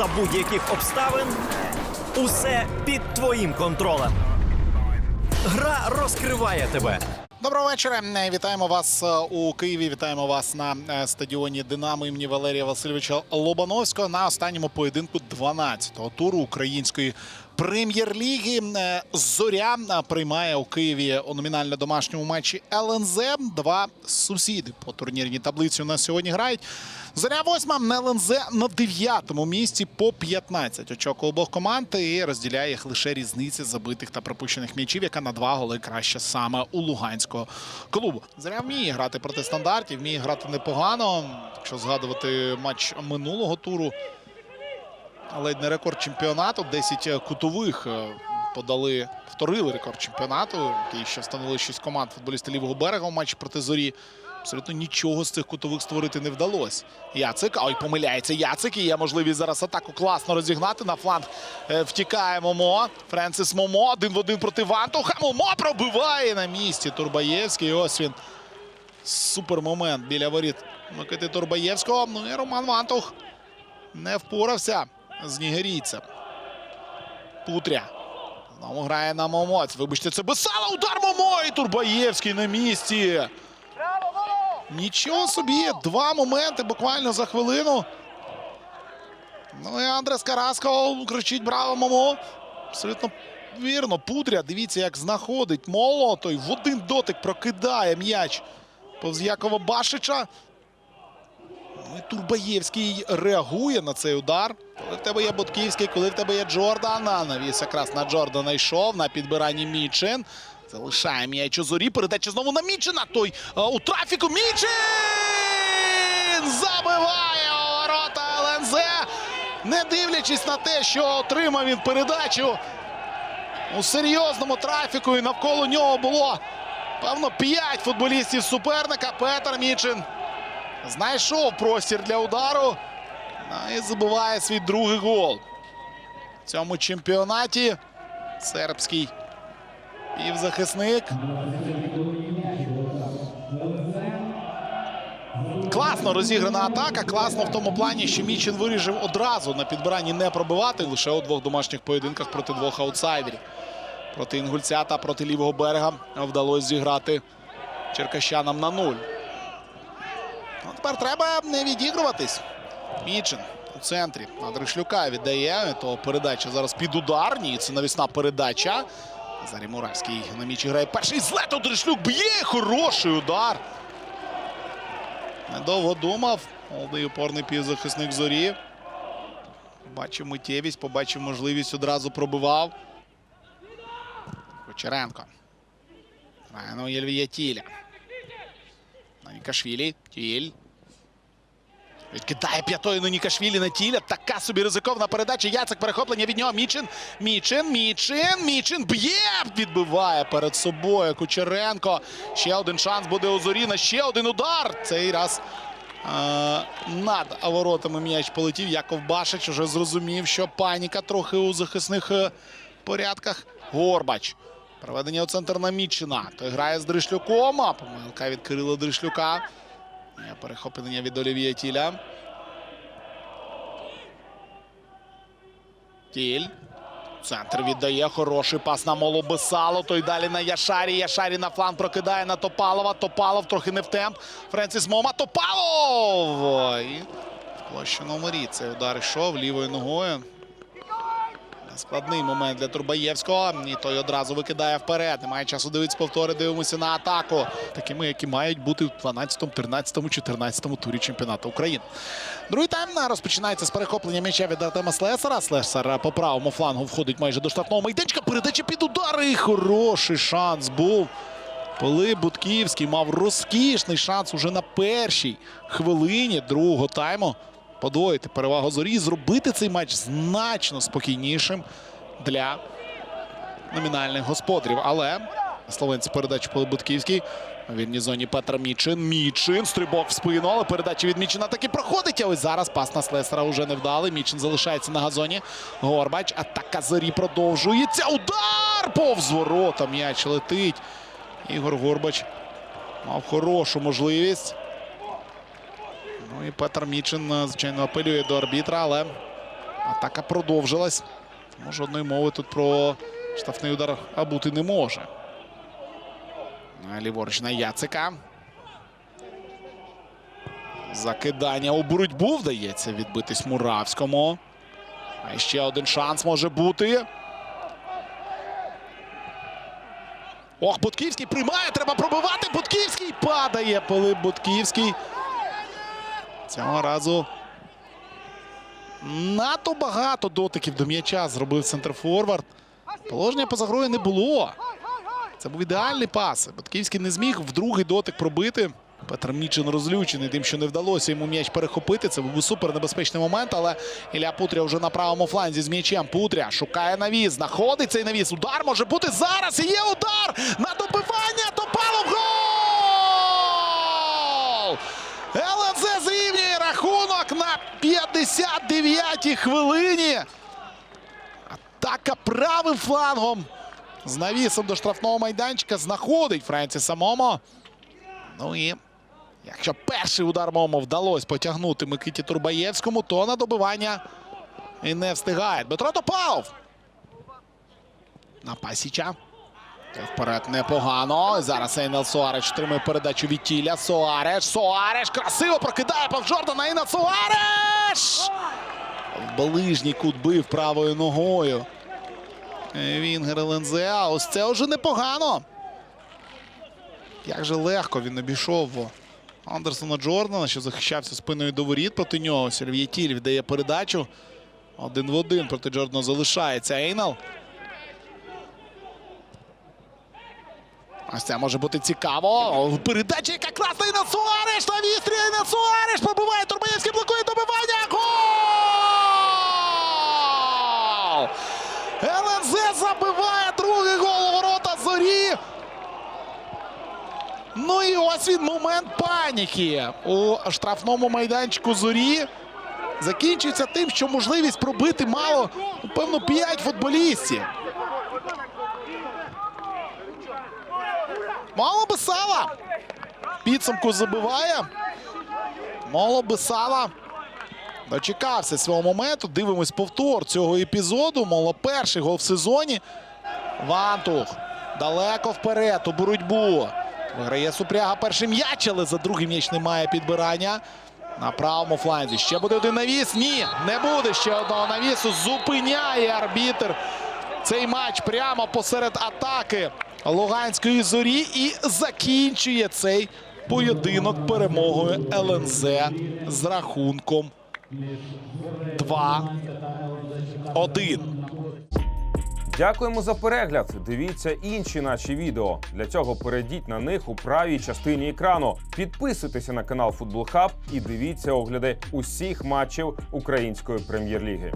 за будь-яких обставин. Усе під твоїм контролем. Гра розкриває тебе. Доброго вечора. Е, Вітаємо вас е, у Києві. Вітаємо вас на е, стадіоні Динамо імені Валерія Васильовича Лобановського на останньому поєдинку 12-го туру української прем'єр-ліги. Е, Зоря е, приймає у Києві у номінально домашньому матчі ЛНЗ. Два сусіди по турнірній таблиці у нас сьогодні грають. Зоря восьма ЛНЗ на дев'ятому місці по 15 очок обох команд і розділяє їх лише різниця забитих та пропущених м'ячів, яка на два голи краще саме у Луганського клубу. Зоря вміє грати проти стандартів, вміє грати непогано. Якщо згадувати матч минулого туру, ледь не рекорд чемпіонату, 10 кутових е, подали, вторили рекорд чемпіонату, який ще встановили 6 команд футболісти лівого берега у матчі проти зорі. Абсолютно нічого з цих кутових створити не вдалося. Яцик, ой, помиляється Яцик. І є можливість зараз атаку класно розігнати. На фланг е, втікає Момо. Френсис Момо. Один в один проти Вантуха. Момо пробиває на місці. Турбаєвський. Ось він. Супер момент біля воріт Микити Турбаєвського. Ну і Роман Вантух не впорався з нігерійцем. Путря. Знову грає на Момоць. Вибачте, це Бесала. Удар Момо і Турбаєвський на місці. Нічого собі, два моменти буквально за хвилину. Ну і Андрес Караско кричить браво Момо. Абсолютно вірно. Пудря, дивіться, як знаходить молотой. В один дотик прокидає м'яч повз Якова Башича. Ну і Турбаєвський реагує на цей удар. Коли в тебе є Ботківський, коли в тебе є Джордан. Навіс якраз на Джордана йшов на підбиранні Мічин. Залишає м'яч у зорі. Передача знову на Мічина. Той а, у трафіку. Мічин! Забиває ворота ЛНЗ. Не дивлячись на те, що отримав він передачу у серйозному трафіку. І навколо нього було певно п'ять футболістів суперника. Петр Мічин знайшов простір для удару. Ну, І забиває свій другий гол. В цьому чемпіонаті сербський півзахисник. Класно розіграна атака. Класно в тому плані, що Мічин вирішив одразу на підбиранні не пробивати лише у двох домашніх поєдинках проти двох аутсайдерів. Проти Інгульця та проти лівого берега вдалося зіграти черкащанам на нуль. Ну, тепер треба не відігруватись. Мічин у центрі на Дришлюка віддає. То передача зараз під удар. Це навісна передача. Зарі Муравський на мічі грає перший злет. у Дришлюк б'є. Хороший удар. Недовго думав. Молодий опорний півзахисник зорі. Побачив миттєвість, побачив можливість, одразу пробивав. Кучеренко. Грає на Єльвія Тіля. Нікашвілі. Тіль. Відкидає п'ятою на Нікашвілі на тіля. Така собі ризиковна передача. Яцек перехоплення від нього. Мічин. Мічин. Мічин. Мічин б'є. Відбиває перед собою Кучеренко. Ще один шанс буде у зорі на ще один удар. Цей раз е, над воротами м'яч полетів. Яков Башич уже зрозумів, що паніка трохи у захисних е, порядках. Горбач. Проведення у центр на Мічина. Той грає з Дришлюком. А помилка від Кирила Дришлюка. Перехоплення від Олівія Тіля. Тіль. Центр віддає хороший пас на Молобесало. Той далі на Яшарі. Яшарі на фланг прокидає на Топалова. Топалов трохи не в темп. Френсіс Мома. Топалов! І в площу номері. Цей удар йшов лівою ногою. Складний момент для Турбаєвського. І той одразу викидає вперед. Немає часу дивитися повтори. Дивимося на атаку. Такими, які мають бути в 12, 13, 14 турі чемпіонату України. Другий тайм розпочинається з перехоплення м'яча від Артема Слесара. Слесар по правому флангу входить майже до штрафного майданчика. Передача під удари. І Хороший шанс був. Пилип Будківський мав розкішний шанс уже на першій хвилині другого тайму подвоїти перевагу зорі зробити цей матч значно спокійнішим для номінальних господарів. Але словенці передачу Пилип Будківський. У вільній зоні Петра Мічин. Мічин. Стрибок в спину, але передача від Мічина таки проходить. А ось зараз пас на Слесара вже не вдалий. Мічин залишається на газоні. Горбач. Атака зорі продовжується. Удар! Повз ворота. М'яч летить. Ігор Горбач мав хорошу можливість. Ну і Петр Мічин, е, звичайно, апелює до арбітра, але Атака продовжилась. Тому жодної мови тут про штрафний удар бути не може. Ліворуч на Яцика. Закидання у боротьбу вдається відбитись Муравському. А ще один шанс може бути. Ох, Бутківський приймає, треба пробивати. Бутківський падає. Пилип Бутківський. Цього разу надто багато дотиків до м'яча зробив центрфорвард. Положення поза грою не було. Це був ідеальний пас. Батківський не зміг в другий дотик пробити. Петр Мічин розлючений тим, що не вдалося йому м'яч перехопити. Це був супер небезпечний момент, але Ілля Путря вже на правому фланзі з м'ячем. Путря шукає навіс, знаходить цей навіс. Удар може бути зараз. І є удар на добивання. Топалов гол! ЛНЗ зрівнює рахунок на 59-й хвилині. Атака правим флангом. З навісом до штрафного майданчика знаходить Френсіса Момо. Ну і якщо перший удар Момо вдалося потягнути Микиті Турбаєвському, то на добивання і не встигає. Дмитро Топалов. На Пасіча. Вперед непогано. Зараз Ейнел Суареш отримує передачу від Тіля. Суареш. Суареш красиво прокидає Пав Джордана. Ейнел Суареш! Ближній кут бив правою ногою. Вінгер ЛНЗ. А ось це вже непогано. Як же легко він обійшов Андерсона Джордана, що захищався спиною до воріт проти нього. Тіль віддає передачу. Один в один проти Джордана залишається Ейнал. Ось це може бути цікаво. Передача, яка класна і на Суареш на вістрі. І на Суареш пробиває Турбаєвський, блокує добивання. Гол! ЛНЗ забиває другий гол у ворота зорі. Ну і ось він момент паніки у штрафному майданчику зорі. Закінчується тим, що можливість пробити мало, певно, 5 футболістів. Мало би сала. Підсумку забиває. Мало би сала. Дочекався свого моменту. Дивимось повтор цього епізоду. Мало перший гол в сезоні. Вантух. Далеко вперед у боротьбу. Виграє Супряга перший м'яч, але за другий м'яч немає підбирання. На правому фланзі. Ще буде один навіс. Ні, не буде ще одного навісу. Зупиняє арбітр цей матч прямо посеред атаки Луганської зорі і закінчує цей поєдинок перемогою ЛНЗ з рахунком 2-1. Дякуємо за перегляд. Дивіться інші наші відео. Для цього перейдіть на них у правій частині екрану. Підписуйтеся на канал Футбол Хаб і дивіться огляди усіх матчів української прем'єр-ліги.